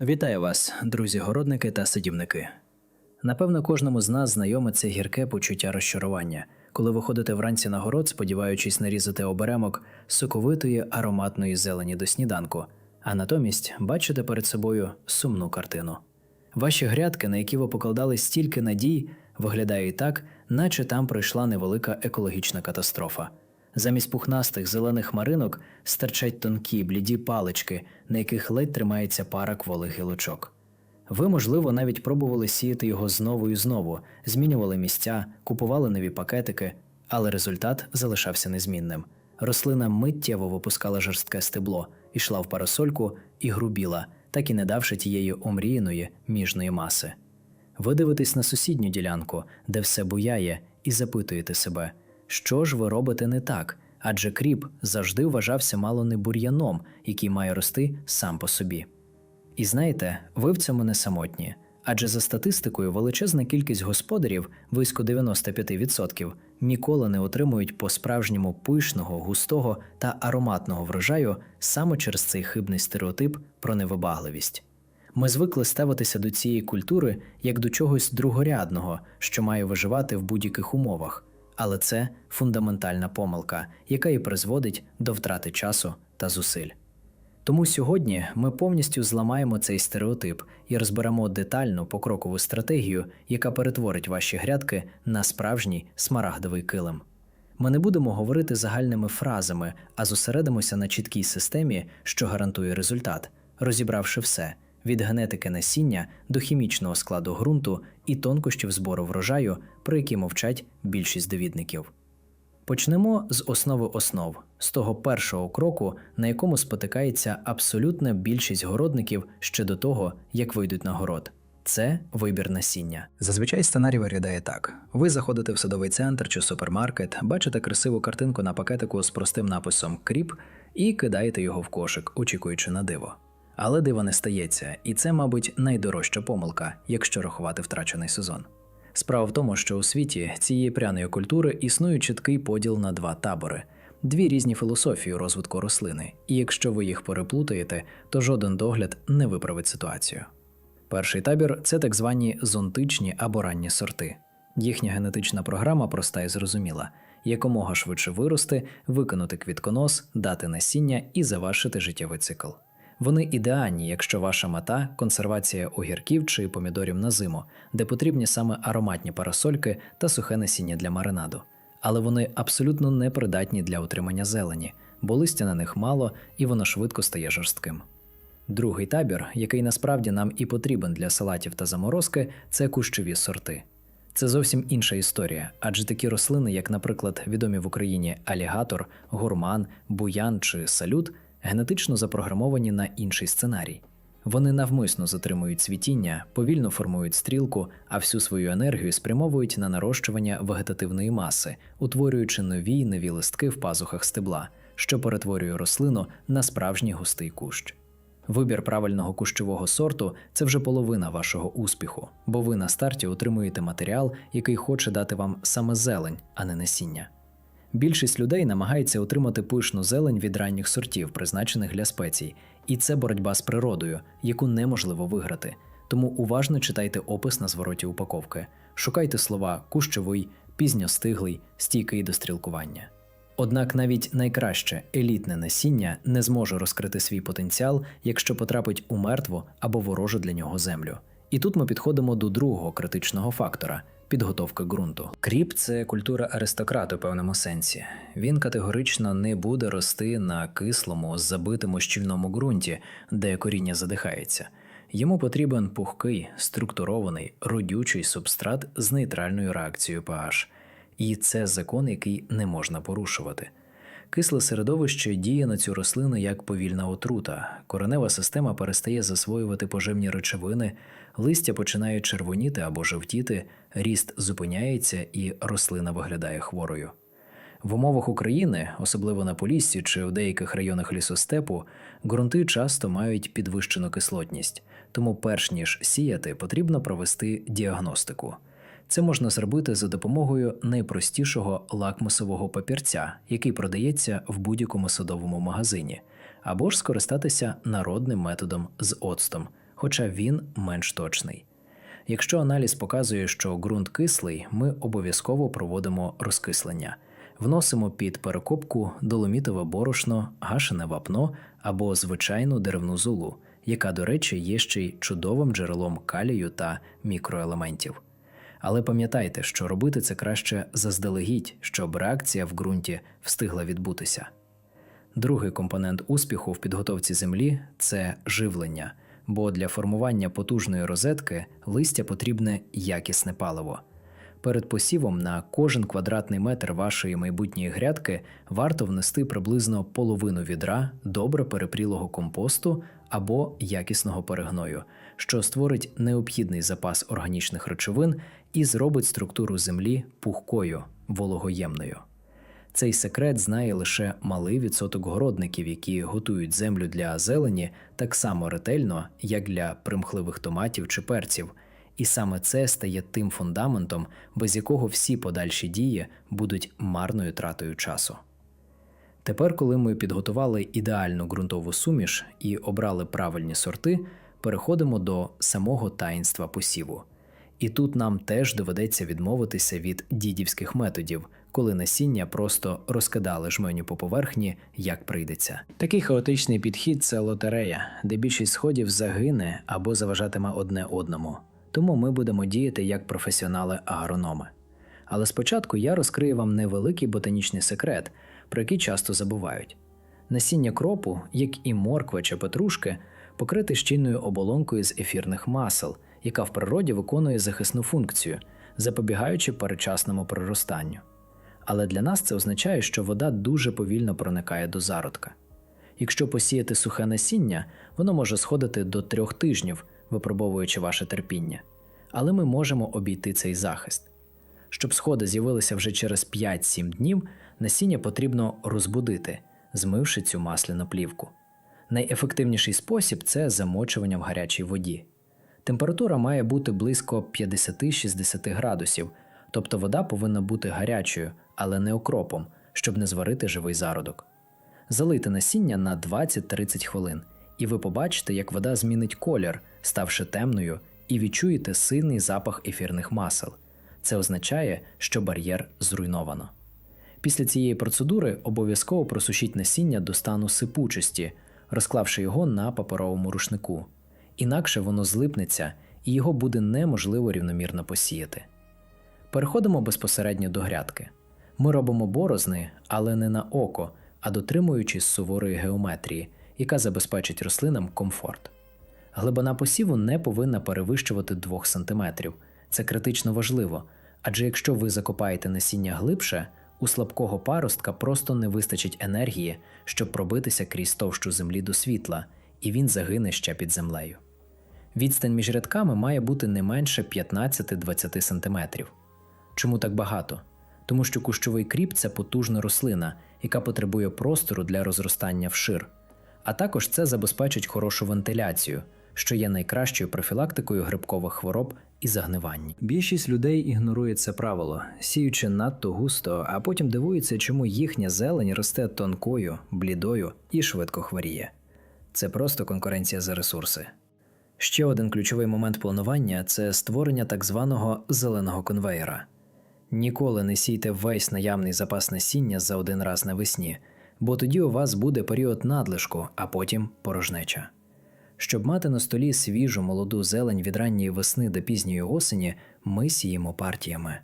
Вітаю вас, друзі-городники та садівники. Напевно, кожному з нас знайоме це гірке почуття розчарування, коли виходите вранці на город, сподіваючись нарізати оберемок соковитої ароматної зелені до сніданку, а натомість бачите перед собою сумну картину. Ваші грядки, на які ви покладали стільки надій, виглядають так, наче там пройшла невелика екологічна катастрофа. Замість пухнастих зелених маринок стирчать тонкі, бліді палички, на яких ледь тримається пара кволих гілочок. Ви, можливо, навіть пробували сіяти його знову і знову, змінювали місця, купували нові пакетики, але результат залишався незмінним. Рослина миттєво випускала жорстке стебло, йшла в парасольку і грубіла, так і не давши тієї омріяної міжної маси. Ви дивитесь на сусідню ділянку, де все буяє, і запитуєте себе, що ж ви робите не так? Адже кріп завжди вважався мало не бур'яном, який має рости сам по собі. І знаєте, ви в цьому не самотні. Адже за статистикою величезна кількість господарів, близько 95%, ніколи не отримують по-справжньому пишного, густого та ароматного врожаю саме через цей хибний стереотип про невибагливість. Ми звикли ставитися до цієї культури як до чогось другорядного, що має виживати в будь-яких умовах, але це фундаментальна помилка, яка і призводить до втрати часу та зусиль. Тому сьогодні ми повністю зламаємо цей стереотип і розберемо детальну покрокову стратегію, яка перетворить ваші грядки на справжній смарагдовий килим. Ми не будемо говорити загальними фразами, а зосередимося на чіткій системі, що гарантує результат, розібравши все від генетики насіння до хімічного складу ґрунту і тонкощів збору врожаю, про які мовчать більшість довідників. Почнемо з основи основ, з того першого кроку, на якому спотикається абсолютна більшість городників ще до того, як вийдуть на город. Це вибір насіння. Зазвичай сценарій виглядає так: ви заходите в садовий центр чи супермаркет, бачите красиву картинку на пакетику з простим написом Кріп і кидаєте його в кошик, очікуючи на диво. Але диво не стається, і це, мабуть, найдорожча помилка, якщо рахувати втрачений сезон. Справа в тому, що у світі цієї пряної культури існує чіткий поділ на два табори, дві різні філософії розвитку рослини, і якщо ви їх переплутаєте, то жоден догляд не виправить ситуацію. Перший табір це так звані зонтичні або ранні сорти. Їхня генетична програма проста і зрозуміла: якомога швидше вирости, викинути квітконос, дати насіння і завершити життєвий цикл. Вони ідеальні, якщо ваша мета консервація огірків чи помідорів на зиму, де потрібні саме ароматні парасольки та сухе насіння для маринаду. Але вони абсолютно непридатні для утримання зелені, бо листя на них мало і воно швидко стає жорстким. Другий табір, який насправді нам і потрібен для салатів та заморозки, це кущові сорти. Це зовсім інша історія, адже такі рослини, як, наприклад, відомі в Україні алігатор, гурман, буян чи салют, генетично запрограмовані на інший сценарій. Вони навмисно затримують цвітіння, повільно формують стрілку, а всю свою енергію спрямовують на нарощування вегетативної маси, утворюючи нові й нові листки в пазухах стебла, що перетворює рослину на справжній густий кущ. Вибір правильного кущового сорту це вже половина вашого успіху, бо ви на старті отримуєте матеріал, який хоче дати вам саме зелень, а не насіння. Більшість людей намагається отримати пишну зелень від ранніх сортів, призначених для спецій, і це боротьба з природою, яку неможливо виграти. Тому уважно читайте опис на звороті упаковки, шукайте слова кущовий, пізньостиглий, стійкий до стрілкування. Однак навіть найкраще елітне насіння не зможе розкрити свій потенціал, якщо потрапить у мертву або ворожу для нього землю. І тут ми підходимо до другого критичного фактора підготовки ґрунту. Кріп це культура аристократу в певному сенсі. Він категорично не буде рости на кислому, забитому щільному ґрунті, де коріння задихається. Йому потрібен пухкий, структурований, родючий субстрат з нейтральною реакцією pH. І це закон, який не можна порушувати. Кисле середовище діє на цю рослину як повільна отрута. Коренева система перестає засвоювати поживні речовини, листя починає червоніти або жовтіти, ріст зупиняється і рослина виглядає хворою. В умовах України, особливо на Поліссі чи в деяких районах лісостепу, ґрунти часто мають підвищену кислотність, тому, перш ніж сіяти, потрібно провести діагностику. Це можна зробити за допомогою найпростішого лакмусового папірця, який продається в будь-якому садовому магазині, або ж скористатися народним методом з оцтом, хоча він менш точний. Якщо аналіз показує, що ґрунт кислий, ми обов'язково проводимо розкислення, вносимо під перекопку доломітове борошно, гашене вапно або звичайну деревну золу, яка, до речі, є ще й чудовим джерелом калію та мікроелементів. Але пам'ятайте, що робити це краще заздалегідь, щоб реакція в ґрунті встигла відбутися. Другий компонент успіху в підготовці землі це живлення, бо для формування потужної розетки листя потрібне якісне паливо. Перед посівом на кожен квадратний метр вашої майбутньої грядки варто внести приблизно половину відра добре перепрілого компосту або якісного перегною, що створить необхідний запас органічних речовин і зробить структуру землі пухкою, вологоємною. Цей секрет знає лише малий відсоток городників, які готують землю для зелені так само ретельно, як для примхливих томатів чи перців, і саме це стає тим фундаментом, без якого всі подальші дії будуть марною тратою часу. Тепер, коли ми підготували ідеальну ґрунтову суміш і обрали правильні сорти, переходимо до самого таїнства посіву. І тут нам теж доведеться відмовитися від дідівських методів, коли насіння просто розкидали жменю по поверхні, як прийдеться. Такий хаотичний підхід це лотерея, де більшість сходів загине або заважатиме одне одному. Тому ми будемо діяти як професіонали-агрономи. Але спочатку я розкрию вам невеликий ботанічний секрет, про який часто забувають. Насіння кропу, як і морква чи петрушки, покрите щільною оболонкою з ефірних масел, яка в природі виконує захисну функцію, запобігаючи передчасному проростанню. Але для нас це означає, що вода дуже повільно проникає до зародка. Якщо посіяти сухе насіння, воно може сходити до трьох тижнів, випробовуючи ваше терпіння. Але ми можемо обійти цей захист. Щоб сходи з'явилися вже через 5-7 днів, насіння потрібно розбудити, змивши цю масляну плівку. Найефективніший спосіб це замочування в гарячій воді. Температура має бути близько 50-60 градусів, тобто вода повинна бути гарячою, але не окропом, щоб не зварити живий зародок. Залийте насіння на 20-30 хвилин, і ви побачите, як вода змінить колір, ставши темною, і відчуєте сильний запах ефірних масел. Це означає, що бар'єр зруйновано. Після цієї процедури обов'язково просушіть насіння до стану сипучості, розклавши його на паперовому рушнику. Інакше воно злипнеться і його буде неможливо рівномірно посіяти. Переходимо безпосередньо до грядки. Ми робимо борозни, але не на око, а дотримуючись суворої геометрії, яка забезпечить рослинам комфорт. Глибина посіву не повинна перевищувати 2 см. Це критично важливо, адже якщо ви закопаєте насіння глибше, у слабкого паростка просто не вистачить енергії, щоб пробитися крізь товщу землі до світла, і він загине ще під землею. Відстань між рядками має бути не менше 15-20 см. Чому так багато? Тому що кущовий кріп це потужна рослина, яка потребує простору для розростання вшир, а також це забезпечить хорошу вентиляцію, що є найкращою профілактикою грибкових хвороб і загнивання. Більшість людей ігнорує це правило, сіючи надто густо, а потім дивуються, чому їхня зелень росте тонкою, блідою і швидко хворіє. Це просто конкуренція за ресурси. Ще один ключовий момент планування це створення так званого зеленого конвейера. Ніколи не сійте весь наявний запас насіння за один раз навесні, бо тоді у вас буде період надлишку, а потім порожнеча. Щоб мати на столі свіжу молоду зелень від ранньої весни до пізньої осені, ми сіємо партіями.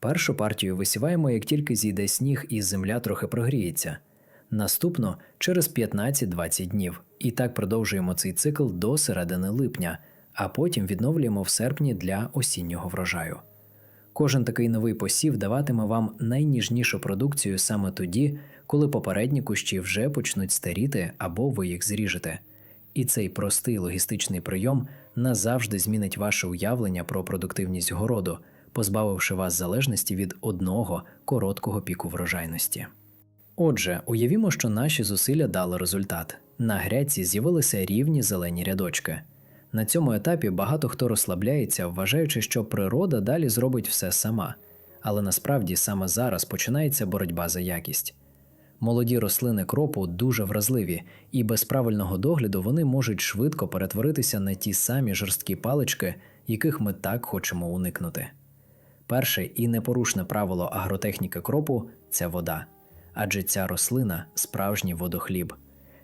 Першу партію висіваємо, як тільки зійде сніг і земля трохи прогріється. Наступно через 15-20 днів, і так продовжуємо цей цикл до середини липня, а потім відновлюємо в серпні для осіннього врожаю. Кожен такий новий посів даватиме вам найніжнішу продукцію саме тоді, коли попередні кущі вже почнуть старіти або ви їх зріжете. І цей простий логістичний прийом назавжди змінить ваше уявлення про продуктивність городу, позбавивши вас залежності від одного короткого піку врожайності. Отже, уявімо, що наші зусилля дали результат. На грядці з'явилися рівні зелені рядочки. На цьому етапі багато хто розслабляється, вважаючи, що природа далі зробить все сама, але насправді саме зараз починається боротьба за якість. Молоді рослини кропу дуже вразливі, і без правильного догляду вони можуть швидко перетворитися на ті самі жорсткі палички, яких ми так хочемо уникнути. Перше і непорушне правило агротехніки кропу це вода, адже ця рослина справжній водохліб.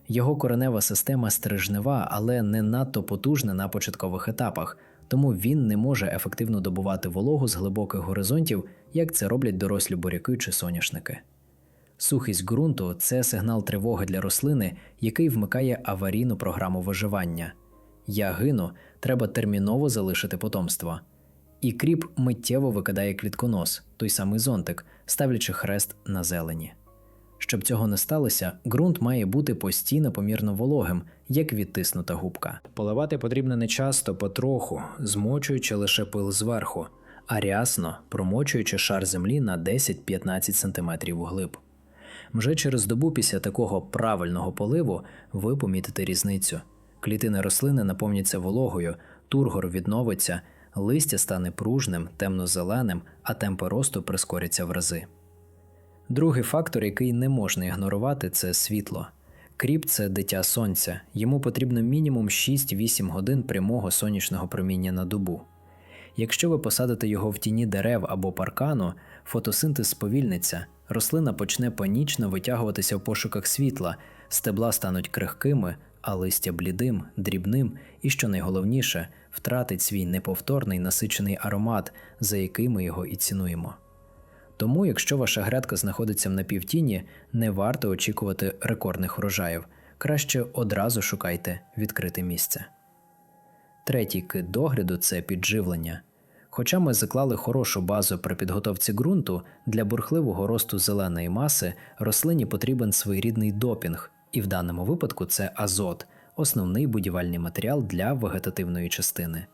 Його коренева система стрижнева, але не надто потужна на початкових етапах, тому він не може ефективно добувати вологу з глибоких горизонтів, як це роблять дорослі буряки чи соняшники. Сухість ґрунту це сигнал тривоги для рослини, який вмикає аварійну програму виживання. Я гину, треба терміново залишити потомство. І кріп миттєво викидає квітконос, той самий зонтик, ставлячи хрест на зелені. Щоб цього не сталося, ґрунт має бути постійно помірно вологим, як відтиснута губка. Поливати потрібно не часто, потроху, змочуючи лише пил зверху, а рясно промочуючи шар землі на 10-15 см вглиб. Вже через добу після такого правильного поливу ви помітите різницю. Клітини рослини наповняться вологою, тургор відновиться, листя стане пружним, темно-зеленим, а темпи росту прискоряться в рази. Другий фактор, який не можна ігнорувати, це світло. Кріп це дитя сонця, йому потрібно мінімум 6-8 годин прямого сонячного проміння на добу. Якщо ви посадите його в тіні дерев або паркану, фотосинтез сповільниться, рослина почне панічно витягуватися в пошуках світла, стебла стануть крихкими, а листя блідим, дрібним і, що найголовніше, втратить свій неповторний насичений аромат, за який ми його і цінуємо. Тому, якщо ваша грядка знаходиться в напівтіні, не варто очікувати рекордних врожаїв, краще одразу шукайте відкрите місце. Третій кит догляду це підживлення. Хоча ми заклали хорошу базу при підготовці ґрунту, для бурхливого росту зеленої маси рослині потрібен своєрідний допінг, і в даному випадку це азот, основний будівельний матеріал для вегетативної частини.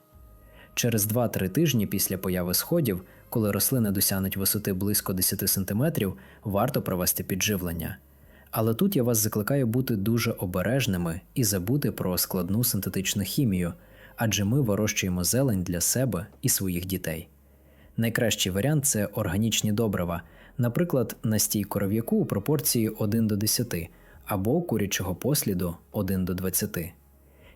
Через 2-3 тижні після появи сходів, коли рослини досягнуть висоти близько 10 см, варто провести підживлення. Але тут я вас закликаю бути дуже обережними і забути про складну синтетичну хімію, адже ми вирощуємо зелень для себе і своїх дітей. Найкращий варіант це органічні добрива, наприклад, настій коров'яку у пропорції 1 до 10 або курячого посліду 1 до 20.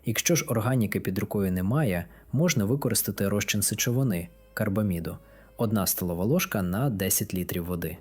Якщо ж органіки під рукою немає, можна використати розчин сечовини карбаміду 1 столова ложка на 10 літрів води.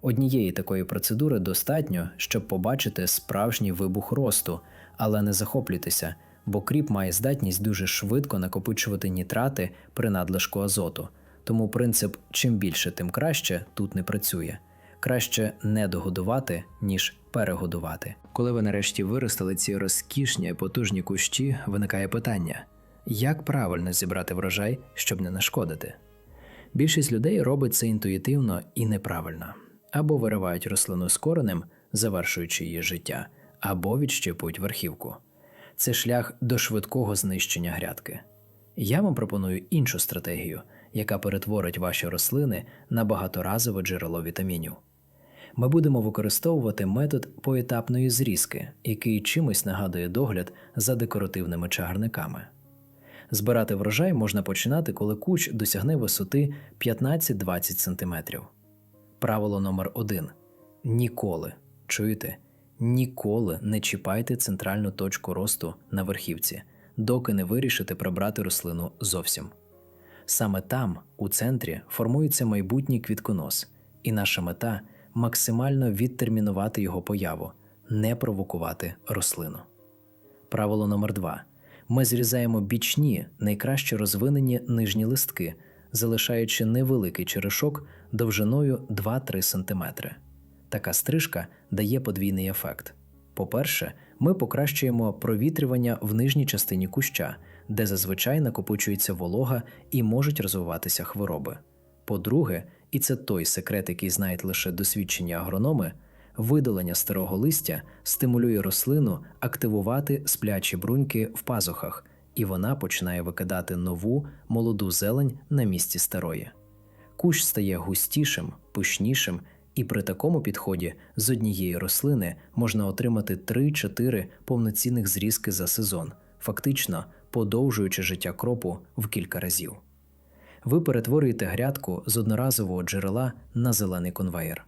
Однієї такої процедури достатньо, щоб побачити справжній вибух росту, але не захоплюйтеся, бо кріп має здатність дуже швидко накопичувати нітрати при надлишку азоту, тому принцип чим більше, тим краще тут не працює. Краще не догодувати, ніж перегодувати. Коли ви нарешті виростили ці розкішні потужні кущі, виникає питання: як правильно зібрати врожай, щоб не нашкодити? Більшість людей робить це інтуїтивно і неправильно, або виривають рослину з коренем, завершуючи її життя, або відщипують верхівку. Це шлях до швидкого знищення грядки. Я вам пропоную іншу стратегію, яка перетворить ваші рослини на багаторазове джерело вітамінів. Ми будемо використовувати метод поетапної зрізки, який чимось нагадує догляд за декоративними чагарниками. Збирати врожай можна починати, коли куч досягне висоти 15-20 см. Правило номер 1 Ніколи чуєте? Ніколи не чіпайте центральну точку росту на верхівці, доки не вирішите прибрати рослину зовсім. Саме там, у центрі, формується майбутній квітконос, і наша мета максимально відтермінувати його появу, не провокувати рослину. Правило номер 2 Ми зрізаємо бічні, найкраще розвинені нижні листки, залишаючи невеликий черешок довжиною 2-3 см. Така стрижка дає подвійний ефект. По-перше, ми покращуємо провітрювання в нижній частині куща, де зазвичай накопичується волога і можуть розвиватися хвороби. По-друге, і це той секрет, який знають лише досвідчені агрономи, видалення старого листя стимулює рослину активувати сплячі бруньки в пазухах, і вона починає викидати нову молоду зелень на місці старої. Кущ стає густішим, пишнішим, і при такому підході з однієї рослини можна отримати 3-4 повноцінних зрізки за сезон, фактично подовжуючи життя кропу в кілька разів. Ви перетворюєте грядку з одноразового джерела на зелений конвейер.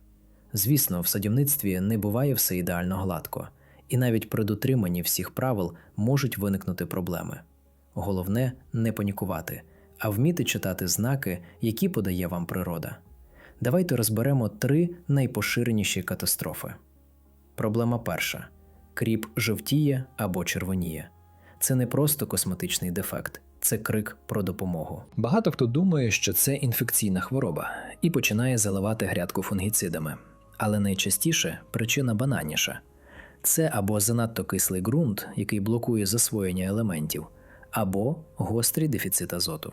Звісно, в садівництві не буває все ідеально гладко, і навіть при дотриманні всіх правил можуть виникнути проблеми. Головне не панікувати, а вміти читати знаки, які подає вам природа. Давайте розберемо три найпоширеніші катастрофи. Проблема перша: кріп жовтіє або червоніє. Це не просто косметичний дефект, це крик про допомогу. Багато хто думає, що це інфекційна хвороба і починає заливати грядку фунгіцидами. Але найчастіше причина банальніша це або занадто кислий ґрунт, який блокує засвоєння елементів, або гострий дефіцит азоту.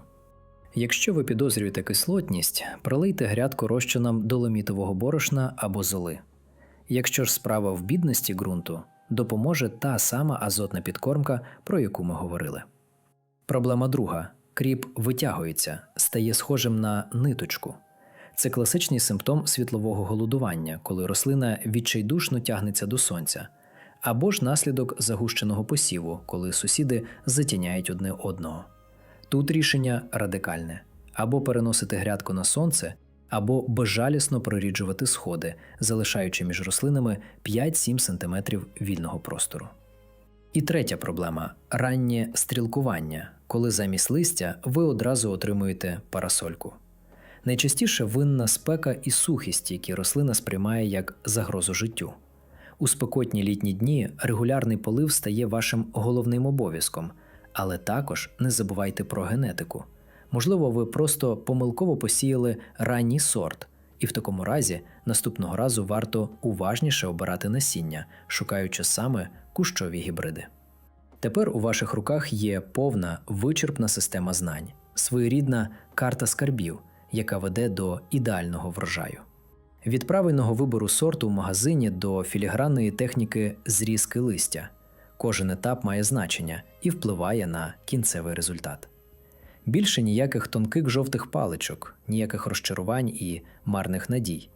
Якщо ви підозрюєте кислотність, пролийте грядку розчином доломітового борошна або золи. Якщо ж справа в бідності ґрунту, допоможе та сама азотна підкормка, про яку ми говорили. Проблема друга: кріп витягується, стає схожим на ниточку. Це класичний симптом світлового голодування, коли рослина відчайдушно тягнеться до сонця, або ж наслідок загущеного посіву, коли сусіди затіняють одне одного. Тут рішення радикальне: або переносити грядку на сонце, або безжалісно проріджувати сходи, залишаючи між рослинами 5-7 см вільного простору. І третя проблема раннє стрілкування, коли замість листя ви одразу отримуєте парасольку. Найчастіше винна спека і сухість, які рослина сприймає як загрозу життю. У спекотні літні дні регулярний полив стає вашим головним обов'язком, але також не забувайте про генетику. Можливо, ви просто помилково посіяли ранній сорт, і в такому разі наступного разу варто уважніше обирати насіння, шукаючи саме кущові гібриди. Тепер у ваших руках є повна вичерпна система знань, своєрідна карта скарбів, яка веде до ідеального врожаю. Від правильного вибору сорту в магазині до філігранної техніки зрізки листя. Кожен етап має значення і впливає на кінцевий результат. Більше ніяких тонких жовтих паличок, ніяких розчарувань і марних надій.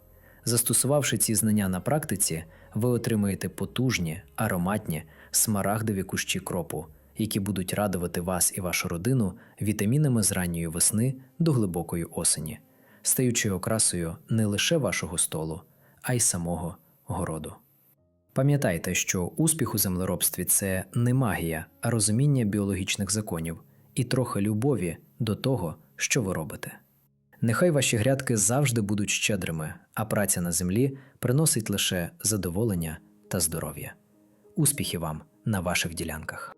Застосувавши ці знання на практиці, ви отримаєте потужні, ароматні, смарагдові кущі кропу, які будуть радувати вас і вашу родину вітамінами з ранньої весни до глибокої осені, стаючи окрасою не лише вашого столу, а й самого городу. Пам'ятайте, що успіх у землеробстві це не магія, а розуміння біологічних законів і трохи любові до того, що ви робите. Нехай ваші грядки завжди будуть щедрими, а праця на землі приносить лише задоволення та здоров'я. Успіхів вам на ваших ділянках!